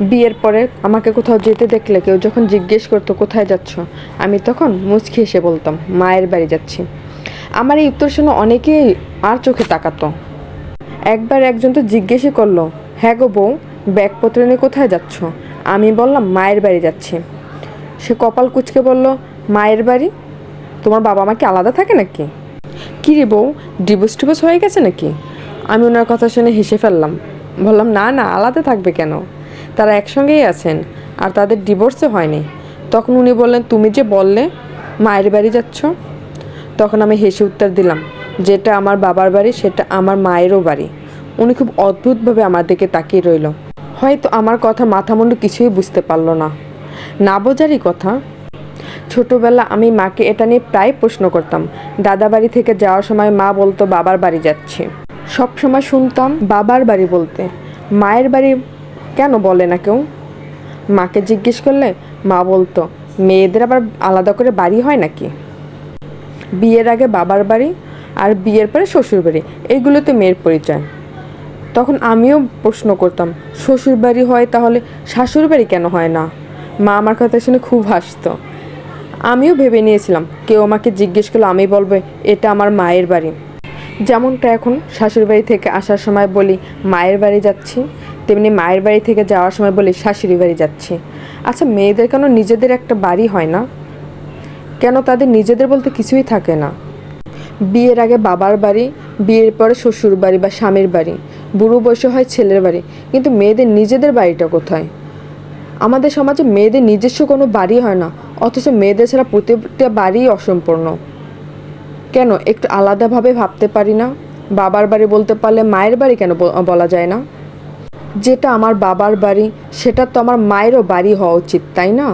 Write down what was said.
বিয়ের পরে আমাকে কোথাও যেতে দেখলে কেউ যখন জিজ্ঞেস করতো, কোথায় যাচ্ছ? আমি তখন মুচকি হেসে বলতাম, মায়ের বাড়ি যাচ্ছি। আমার এই উত্তর শুনে অনেকেই আর চোখে তাকাতো। একবার একজন তো জিজ্ঞেসই করল হ্যাঁ গো বউ, ব্যাগপত্র নিয়ে কোথায় যাচ্ছ? আমি বললাম, মায়ের বাড়ি যাচ্ছি। সে কপাল কুচকে বলল, মায়ের বাড়ি? তোমার বাবা মা কি আলাদা থাকে নাকি? কী রে বউ, ডিভোর্স টিভোর্স হয়ে গেছে নাকি? আমি ওনার কথা শুনে হেসে ফেললাম। বললাম, না না, আলাদা থাকবে কেন? তারা একসঙ্গেই আছেন আর তাদের ডিভোর্সও হয়নি। তখন উনি বললেন, তুমি যে বললে মায়ের বাড়ি যাচ্ছ? তখন আমি হেসে উত্তর দিলাম, যেটা আমার বাবার বাড়ি, সেটা আমার মায়েরও বাড়ি। উনি খুব অদ্ভুতভাবে আমার দিকে তাকিয়ে রইল। হয়তো আমার কথা মাথা মুন্ডু কিছুই বুঝতে পারল না। না বোঝারই কথা, ছোটবেলা আমি মাকে এটা নিয়ে প্রায় প্রশ্ন করতাম, দাদা বাড়ি থেকে যাওয়ার সময় মা বলতো বাবার বাড়ি যাচ্ছি। সব সময় শুনতাম, বাবার বাড়ি বলতে। মায়ের বাড়ি কেন বলে না কেউ? মাকে জিজ্ঞেস করলে মা বলতো, মেয়েদের আবার আলাদা করে বাড়ি হয় নাকি? বিয়ের আগে বাবার বাড়ি আর বিয়ের পরে শ্বশুর বাড়ি এইগুলোতে মেয়ের পরিচয়। তখন আমিও প্রশ্ন করতাম, শ্বশুর বাড়ি হয় তাহলে শাশুড় বাড়ি কেন হয় না? মা আমার কথা শুনে খুব হাসতো। আমিও ভেবে নিয়েছিলাম, কেউ আমাকে জিজ্ঞেস করল আমি বলব, এটা আমার মায়ের বাড়ি। যেমনটা এখন শাশুড়ি বাড়ি থেকে আসার সময় বলি, মায়ের বাড়ি যাচ্ছি। তেমনি মায়ের বাড়ি থেকে যাওয়ার সময় বলি শাশুড়ি বাড়ি যাচ্ছি। আচ্ছা মেয়েদের কেন নিজেদের একটা বাড়ি হয় না? কেন তাদের নিজেদের বলতে কিছুই থাকে না? বিয়ের আগে বাবার বাড়ি, বিয়ের পরে শ্বশুর বাড়ি বা স্বামীর বাড়ি, বুড়ো বয়সে হয় ছেলের বাড়ি, কিন্তু মেয়েদের নিজেদের বাড়িটা কোথায়? আমাদের সমাজে মেয়েদের নিজস্ব কোনো বাড়ি হয় না, অথচ মেয়েদের ছাড়া প্রতিটা বাড়ি অসম্পূর্ণ। কেন? একটু আলাদাভাবে ভাবতে পারি না? বাবার বাড়ি বলতে পারলে মায়ের বাড়ি কেন বলা যায় না? যেটা আমার বাবার বাড়ি সেটা তো আমার মায়েরও বাড়ি হওয়া উচিত তাই না?